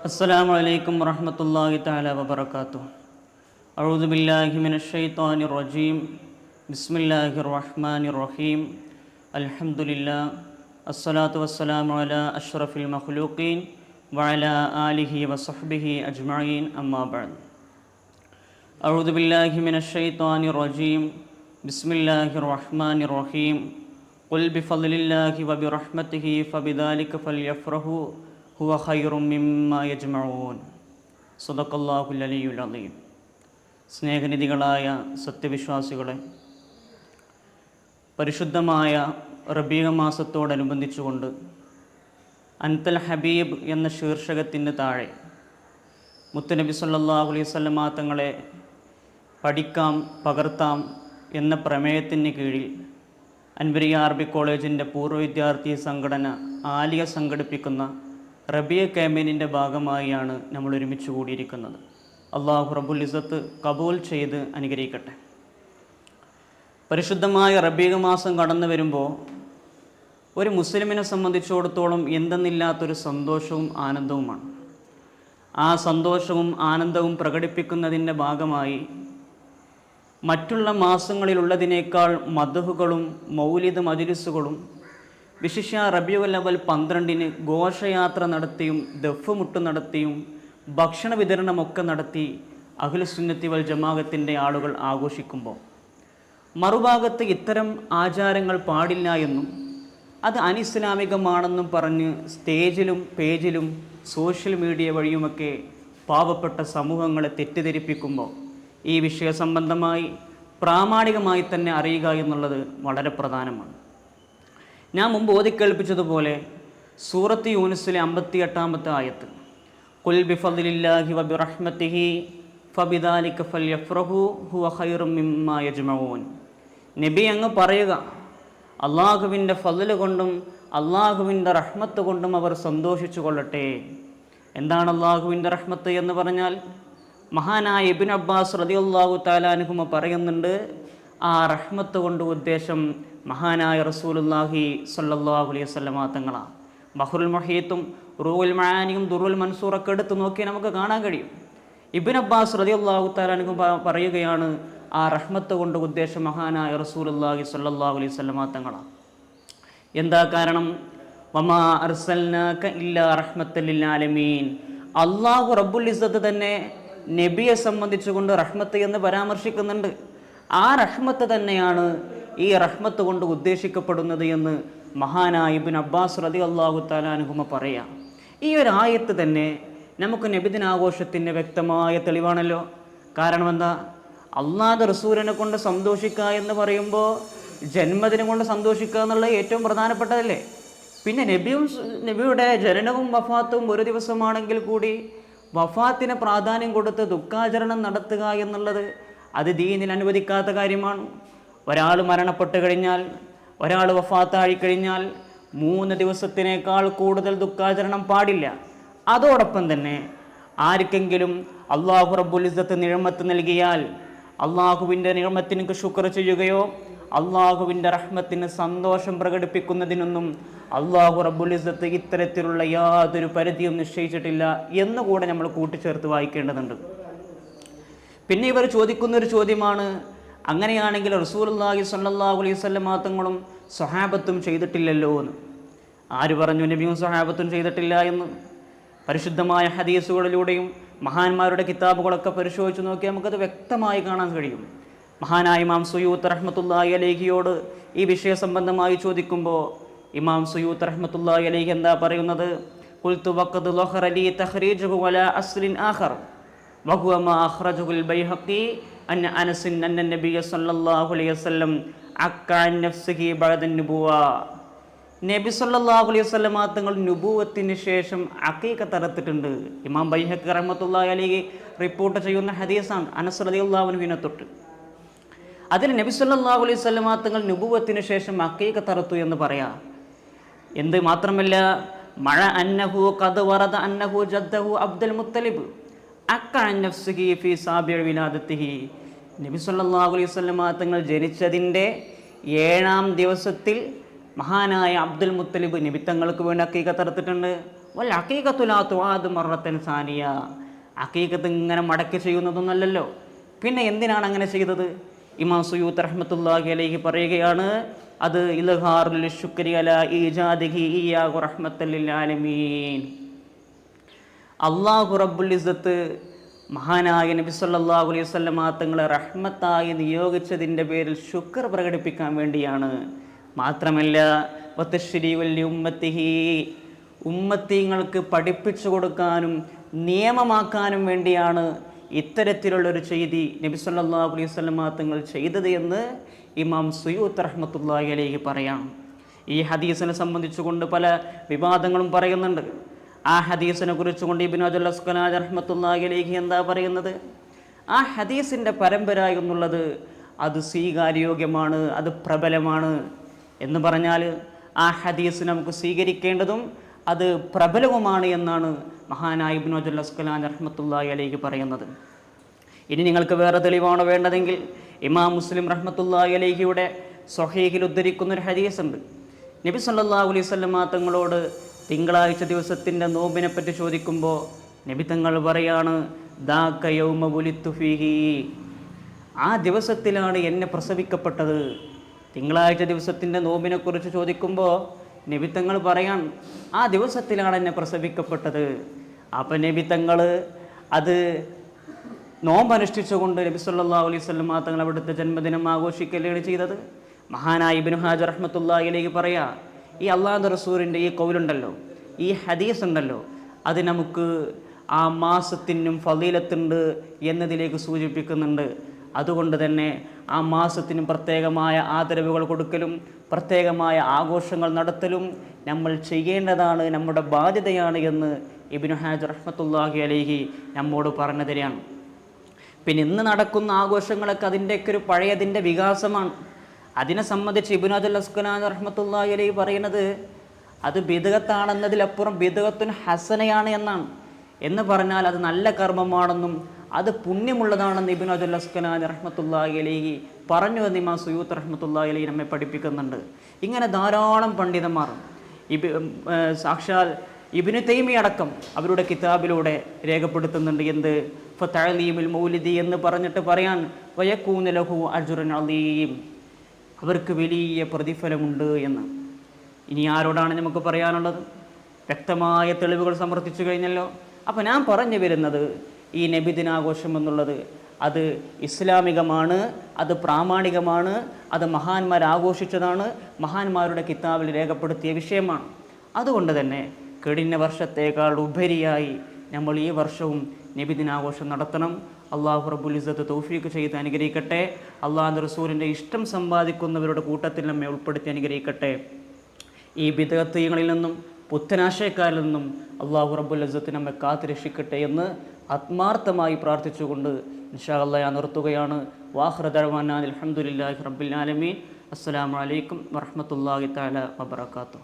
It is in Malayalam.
السلام عليكم ورحمة الله تعالى وبركاته. أعوذ بالله من الشيطان الرجيم. بسم الله الرحمن الرحيم. الحمد لله. الصلاة والسلام على أشرف المخلوقين وعلى آله وصحبه أجمعين. أما بعد. أعوذ بالله من الشيطان الرجيم. بسم الله الرحمن الرحيم. قل بفضل الله وبرحمته فبذلك فليفرحوا هو خير مما മിമ്മ യജ്മഊൻ. الله العلي അലീം സ്നേഹനിധികളായ സത്യവിശ്വാസികളെ പരിശുദ്ധമായ റബീഹ മാസത്തോടനുബന്ധിച്ചുകൊണ്ട് അൻതൽ ഹബീബ് എന്ന ശീർഷകത്തിന് താഴെ മുത്തുനബി സല്ലാഹു അലൈഹി സ്വലമാ തങ്ങളെ പഠിക്കാം പകർത്താം എന്ന പ്രമേയത്തിന് കീഴിൽ അൻവരി ആർബി കോളേജിന്റെ പൂർവ വിദ്യാർത്ഥി സംഘടന ആലിയ സംഘടിപ്പിക്കുന്ന റബിയ ക്യാമ്പയിനിന്റെ ഭാഗമായാണ് നമ്മൾ ഒരുമിച്ച് കൂടിയിരിക്കുന്നത്. അള്ളാഹു റബുൽ ഇസത്ത് കബൂൽ ചെയ്ത് അനുഗ്രഹിക്കട്ടെ. പരിശുദ്ധമായ റബീക മാസം കടന്നു വരുമ്പോൾ ഒരു മുസ്ലിമിനെ സംബന്ധിച്ചിടത്തോളം എന്തെന്നില്ലാത്തൊരു സന്തോഷവും ആനന്ദവുമാണ്. ആ സന്തോഷവും ആനന്ദവും പ്രകടിപ്പിക്കുന്നതിന്റെ ഭാഗമായി മറ്റുള്ള മാസങ്ങളിലുള്ളതിനേക്കാൾ മധുഹുകളും മൗലിത മജിലിസുകളും വിശിഷ്യ റബിയുൽ അവൽ പന്ത്രണ്ടിന് ഘോഷയാത്ര നടത്തിയും ദഫ്മുട്ട് നടത്തിയും ഭക്ഷണ വിതരണമൊക്കെ നടത്തി അഖിലസുന്നത്തി വൽ ജമാഅത്തിന്റെ ആളുകൾ ആഘോഷിക്കുമ്പോൾ. മറുഭാഗത്ത് ഇത്തരം ആചാരങ്ങൾ പാടില്ല എന്നും അത് അനിസ്ലാമികമാണെന്നും പറഞ്ഞ് സ്റ്റേജിലും പേജിലും സോഷ്യൽ മീഡിയ വഴിയുമൊക്കെ പാവപ്പെട്ട സമൂഹങ്ങളെ തെറ്റിദ്ധരിപ്പിക്കുമ്പോൾ ഈ വിഷയ സംബന്ധമായി പ്രാമാണികമായി തന്നെ അറിയുക എന്നുള്ളത് വളരെ പ്രധാനമാണ്. ഞാൻ മുമ്പ് ഓതിക്കേൾപ്പിച്ചതുപോലെ സൂറത്ത് യൂനിസിലെ അമ്പത്തി എട്ടാമത്തെ ആയത്ത്. കുൽ ബിഫദിലില്ലാഹി വബിറഹ്മത്തിഹി ഫബിദാലിക ഫൽയഫ്റഹു ഹുവ ഖൈറും യജ്മഊൻ. നബി അങ്ങ് പറയുക അള്ളാഹുവിന്റെ ഫضൽ കൊണ്ടും അള്ളാഹുവിന്റെ റഹ്മത്ത് കൊണ്ടും അവർ സന്തോഷിച്ചു കൊള്ളട്ടെ. എന്താണ് അള്ളാഹുവിന്റെ റഹ്മത്ത് എന്ന് പറഞ്ഞാൽ? മഹാനായ ഇബിൻ അബ്ബാസ് റതിയുള്ളാഹു താലാനുഹുമ പറയുന്നുണ്ട് ആ റഹ്മത്ത് കൊണ്ട് ഉദ്ദേശം മഹാനായ റസൂലുല്ലാഹി സല്ലാഹു അലൈഹി വസല്ലമ തങ്ങളാണ് ബഹുൽ മഹീത്തും റൂൽ മഹാനിയും ദുറുൽ മൻസൂറൊക്കെ എടുത്ത് നോക്കി നമുക്ക് കാണാൻ കഴിയും. ഇബിൻ അബ്ബാസ് റതി അള്ളാഹു താലാനും പറയുകയാണ് ആ റഹ്മത്ത് കൊണ്ട് ഉദ്ദേശം മഹാനായ റസൂലുല്ലാഹി സല്ലാഹു അലൈഹി വസല്ലമ തങ്ങളാണ് എന്താ കാരണം? വമാ അർസൽനാക ഇല്ലാ അള്ളാഹു റബ്ബുൽ ഇസ്സത്ത് തന്നെ നബിയെ സംബന്ധിച്ചുകൊണ്ട് റഹ്മത്ത് എന്ന് പരാമർശിക്കുന്നുണ്ട്. ആ റഹ്മത്ത് തന്നെയാണ് ഈ റഹ്മത്ത് കൊണ്ട് ഉദ്ദേശിക്കപ്പെടുന്നത് എന്ന് മഹാനായ ഇബിൻ അബ്ബാസ് റതി അള്ളാഹു താലാനുഹുമ പറയാം. ഈ ഒരു ആയത്ത് തന്നെ നമുക്ക് നബിദിനാഘോഷത്തിന്റെ വ്യക്തമായ തെളിവാണല്ലോ. കാരണം എന്താ? അള്ളാഹ് റസൂലിനെ കൊണ്ട് സന്തോഷിക്കുക എന്ന് പറയുമ്പോൾ ജന്മദിനം കൊണ്ട് സന്തോഷിക്കുക എന്നുള്ളത് ഏറ്റവും പ്രധാനപ്പെട്ടതല്ലേ? പിന്നെ നബിയും നബിയുടെ ജനനവും വഫാത്തും ഒരു ദിവസമാണെങ്കിൽ കൂടി വഫാത്തിന് പ്രാധാന്യം കൊടുത്ത് ദുഃഖാചരണം നടത്തുക എന്നുള്ളത് അത് ദീനിൽ അനുവദിക്കാത്ത കാര്യമാണ്. ഒരാൾ മരണപ്പെട്ട് കഴിഞ്ഞാൽ ഒരാൾ വഫാത്തായി കഴിഞ്ഞാൽ മൂന്ന് ദിവസത്തിനേക്കാൾ കൂടുതൽ ദുഃഖാചരണം പാടില്ല. അതോടൊപ്പം തന്നെ ആർക്കെങ്കിലും അള്ളാഹു ഇസ്സത്ത് നിഴമത്ത് നൽകിയാൽ അള്ളാഹുവിന്റെ നിഴമത്തിന് ശുക്ർ ചെയ്യുകയോ അള്ളാഹുവിന്റെ റഹ്മത്തിന് സന്തോഷം പ്രകടിപ്പിക്കുന്നതിനൊന്നും അള്ളാഹു ഇസ്സത്ത് ഇത്തരത്തിലുള്ള യാതൊരു പരിധിയും നിശ്ചയിച്ചിട്ടില്ല എന്ന് കൂടെ നമ്മൾ കൂട്ടിച്ചേർത്ത് വായിക്കേണ്ടതുണ്ട്. പിന്നെ ഇവർ ചോദിക്കുന്നൊരു ചോദ്യമാണ് അങ്ങനെയാണെങ്കിൽ റസൂലുല്ലാഹി സല്ലാഹു അലൈഹി മാത്രങ്ങളും സ്വഹാബത്തും ചെയ്തിട്ടില്ലല്ലോ എന്ന്. ആര് പറഞ്ഞു നബിയും സ്വഹാബത്തും ചെയ്തിട്ടില്ല എന്ന്? പരിശുദ്ധമായ ഹദീസുകളിലൂടെയും മഹാന്മാരുടെ കിതാബുകളൊക്കെ പരിശോധിച്ച് നോക്കിയാൽ നമുക്കത് വ്യക്തമായി കാണാൻ കഴിയും. മഹാനായ ഇമാം സുയൂത്ത് റഹ്മത്തുല്ലാഹി അലേഹിയോട് ഈ വിഷയ സംബന്ധമായി ചോദിക്കുമ്പോൾ ഇമാം സുയൂത്ത് റഹ്മത്തുല്ലാഹി അലേഹി എന്താ പറയുന്നത്? കുൽത്തു വക്കത് ലൊഹറലി തഹ്രീജു വല അസ്ലിൻ ആഹർ വഹുവ അഹ്റജുൽ ബൈഹക്കി أن أنس أن النبي صلى الله عليه وسلم عك عن نفسه بعد النبوة നബി സല്ലല്ലാഹു അലൈഹി വസല്ലമ തങ്ങൾ നുബുവത്തിന് ശേഷം അക്കീക്ക തരത്തിട്ടുണ്ട് ഇമാം ബൈഹഖ് റഹ്മത്തുള്ളാഹി അലൈഹി റിപ്പോർട്ട് ചെയ്യുന്ന ഹദീസാണ് അനസ് റളിയല്ലാഹു അൻഹുവിനെ തൊട്ട് അതിൽ നബി സല്ലല്ലാഹു അലൈഹി വസല്ലമ തങ്ങൾ നുബുവത്തിന് ശേഷം അക്കീക്ക തറത്തു എന്ന് പറയാം എന്ത് മാത്രമല്ല മഴ അന്നഹു കത് വറദ അന്നഹു ജദ്ദഹു അബ്ദുൽ മുത്തലിബ് നബി സല്ലല്ലാഹു അലൈഹി വസല്ലമ തങ്ങൾ ജനിച്ചതിന്റെ ഏഴാം ദിവസത്തിൽ മഹാനായ അബ്ദുൽ മുത്തലിബ് നബി തങ്ങൾക്ക് വേണ്ടി അക്കീക തറുത്തിട്ടുണ്ട് വല്ല അക്കീകത്തുലാത്തു ആത് മറത്തൻ സാനിയ. അക്കീകത്ത് ഇങ്ങനെ മടക്കി ചെയ്യുന്നതൊന്നല്ലല്ലോ പിന്നെ എന്തിനാണ് അങ്ങനെ ചെയ്തത്? ഇമാം സുയൂത്ത് റഹ്മത്തുല്ലാഹി അലൈഹി പറയുകയാണ് അത് ഇലഹാറുൽ ശുക്രി അല ഈജാദിഹി ഇയ്യാഹു റഹ്മത്തൽ ആലമീൻ. അള്ളാഹു റബ്ബുൽ ഇസത്ത് മഹാനായ നബി സല്ലാഹു അലൈഹി വസല്ലമ തങ്ങളെ റഹ്മത്തായി നിയോഗിച്ചതിന്റെ പേരിൽ ശുക്ർ പ്രകടിപ്പിക്കാൻ വേണ്ടിയാണ്. മാത്രമല്ല വത്തശ്രീ വല്യ ഉമ്മത്തിഹി ഉമ്മത്തിങ്ങൾക്ക് പഠിപ്പിച്ചു കൊടുക്കാനും നിയമമാക്കാനും വേണ്ടിയാണ് ഇത്തരത്തിലുള്ളൊരു ചെയ്തി നബി സല്ലാഹു അലൈഹി വസല്ലമ തങ്ങൾ ചെയ്തത് എന്ന് ഇമാം സുയൂത്ത് റഹ്മത്തുല്ലാഹി അലൈഹി പറയാം. ഈ ഹദീസിനെ സംബന്ധിച്ചുകൊണ്ട് പല വിവാദങ്ങളും പറയുന്നുണ്ട്. ആ ഹദീസിനെ കുറിച്ചുകൊണ്ട് ഇബിൻ അജുൽ അലൈഹി എന്താ പറയുന്നത്? ആ ഹദീസിന്റെ പരമ്പര എന്നുള്ളത് അത് സ്വീകാര്യോഗ്യമാണ് അത് പ്രബലമാണ് എന്ന് പറഞ്ഞാൽ ആ ഹദീസ് നമുക്ക് സ്വീകരിക്കേണ്ടതും അത് പ്രബലവുമാണ് എന്നാണ് മഹാനായ ഇബ്നു അജുൽ അസ്കലാൻ പറയുന്നത്. ഇനി നിങ്ങൾക്ക് വേറെ തെളിവാണോ വേണ്ടതെങ്കിൽ ഇമാം മുസ്ലിം റഹ്മത്തുള്ളാഹി അലേഹിയുടെ സ്വഹീഹിൽ ഉദ്ധരിക്കുന്ന ഒരു ഹദീസ് ഉണ്ട് നബി സല്ലല്ലാഹു അലൈഹി വസല്ലമ തങ്ങളോട് തിങ്കളാഴ്ച ദിവസത്തിന്റെ നോമ്പിനെ പറ്റി ചോദിക്കുമ്പോൾ നബി തങ്ങൾ പറയാണ് യൗമ ആ ദിവസത്തിലാണ് എന്നെ പ്രസവിക്കപ്പെട്ടത്. തിങ്കളാഴ്ച ദിവസത്തിന്റെ നോമ്പിനെക്കുറിച്ച് ചോദിക്കുമ്പോൾ നിബിത്തങ്ങൾ പറയാൻ ആ ദിവസത്തിലാണ് എന്നെ പ്രസവിക്കപ്പെട്ടത്. അപ്പം നിബിത്തങ്ങൾ അത് നോമ്പനുഷ്ഠിച്ചുകൊണ്ട് നബി സല്ലല്ലാഹു അലൈഹി വസല്ലം തങ്ങൾ അവിടുത്തെ ജന്മദിനം ആഘോഷിക്കുകയാണ് ചെയ്തത്. മഹാനായ ഇബ്നു ഹാജർ റഹ്മത്തുള്ളാഹിലേക്ക് പറയാ ഈ അള്ളാഹു റസൂലിന്റെ ഈ കൗലുണ്ടല്ലോ ഈ ഹദീസ് ഉണ്ടല്ലോ അത് നമുക്ക് ആ മാസത്തിനും ഫലീലത്തുണ്ട് എന്നതിലേക്ക് സൂചിപ്പിക്കുന്നുണ്ട്. അതുകൊണ്ട് തന്നെ ആ മാസത്തിനും പ്രത്യേകമായ ആദരവുകൾ കൊടുക്കലും പ്രത്യേകമായ ആഘോഷങ്ങൾ നടത്തലും നമ്മൾ ചെയ്യേണ്ടതാണ് നമ്മുടെ ബാധ്യതയാണ് എന്ന് ഇബിനു ഹാജ് റഹ്മത്തുല്ലാഹി അലൈഹി നമ്മോട് പറഞ്ഞു തരികയാണ്. പിന്നെ ഇന്ന് നടക്കുന്ന ആഘോഷങ്ങളൊക്കെ അതിന്റെയൊക്കെ ഒരു പഴയതിന്റെ വികാസമാണ്. അതിനെ സംബന്ധിച്ച് ഇബിനാദുൽ അസ്കലാൻ റഹ്മത്തുല്ലാഹി അലൈഹി പറയുന്നത് അത് ബിദഗത്താണെന്നതിലപ്പുറം ബിദഗത്തുൻ ഹസനയാണ് എന്നാണ്. എന്ന് പറഞ്ഞാൽ അത് നല്ല കർമ്മമാണെന്നും അത് പുണ്യമുള്ളതാണെന്ന് ഇബിനാദുൽ അജുൽ അസ്കലാൻ റഹ്മത്തുല്ലാഹി അലൈഹി പറഞ്ഞു എന്ന് ഇമാ സുയൂത്ത് റഹ്മത്തുല്ലാ അലി നമ്മെ പഠിപ്പിക്കുന്നുണ്ട്. ഇങ്ങനെ ധാരാളം പണ്ഡിതന്മാർ ഇബി സാക്ഷാൽ ഇബിന് തൈമി അടക്കം അവരുടെ കിതാബിലൂടെ രേഖപ്പെടുത്തുന്നുണ്ട് എന്ത്? ഫത്താലീമുൽ മൗലിദി എന്ന് പറഞ്ഞിട്ട് പറയാൻ വയക്കൂനലഹു അജുറൻ അലീം. അവർക്ക് വലിയ പ്രതിഫലമുണ്ട് എന്ന്. ഇനി ആരോടാണ് നമുക്ക് പറയാനുള്ളത്? വ്യക്തമായ തെളിവുകൾ സമർത്ഥിച്ചു കഴിഞ്ഞല്ലോ. അപ്പോൾ ഞാൻ പറഞ്ഞു വരുന്നത് ഈ നബിദിനാഘോഷം എന്നുള്ളത് അത് ഇസ്ലാമികമാണ് അത് പ്രാമാണികമാണ് അത് മഹാന്മാർ ആഘോഷിച്ചതാണ് മഹാന്മാരുടെ കിതാബിൽ രേഖപ്പെടുത്തിയ വിഷയമാണ്. അതുകൊണ്ട് തന്നെ കഴിഞ്ഞ വർഷത്തേക്കാൾ ഉപരിയായി നമ്മൾ ഈ വർഷവും നബിദിനാഘോഷം നടത്തണം. അള്ളാഹു റബ്ബുൽ ഇസ്സത്ത് തൗഫീക്ക് ചെയ്ത് അനുഗ്രഹിക്കട്ടെ. അള്ളാഹു റസൂലിന്റെ ഇഷ്ടം സമ്പാദിക്കുന്നവരുടെ കൂട്ടത്തിൽ നമ്മെ ഉൾപ്പെടുത്തി അനുഗ്രഹിക്കട്ടെ. ഈ വിദഗത്യങ്ങളിൽ നിന്നും പുത്തനാശയക്കാരിൽ നിന്നും അള്ളാഹു റബ്ബുൽ അസത്ത് നമ്മെ കാത്തു രക്ഷിക്കട്ടെ എന്ന് ആത്മാർത്ഥമായി പ്രാർത്ഥിച്ചുകൊണ്ട് അള്ളാഹ് ഞാൻ നിർത്തുകയാണ്. വാഹ്റദർവാൻ അലഹമുല്ലാഹി റബ്ബിൽ ആലമീൻ. അസ്സലാമു അലൈക്കും വറഹ്മത്തുള്ളാഹി തആല വബറകാതുഹു.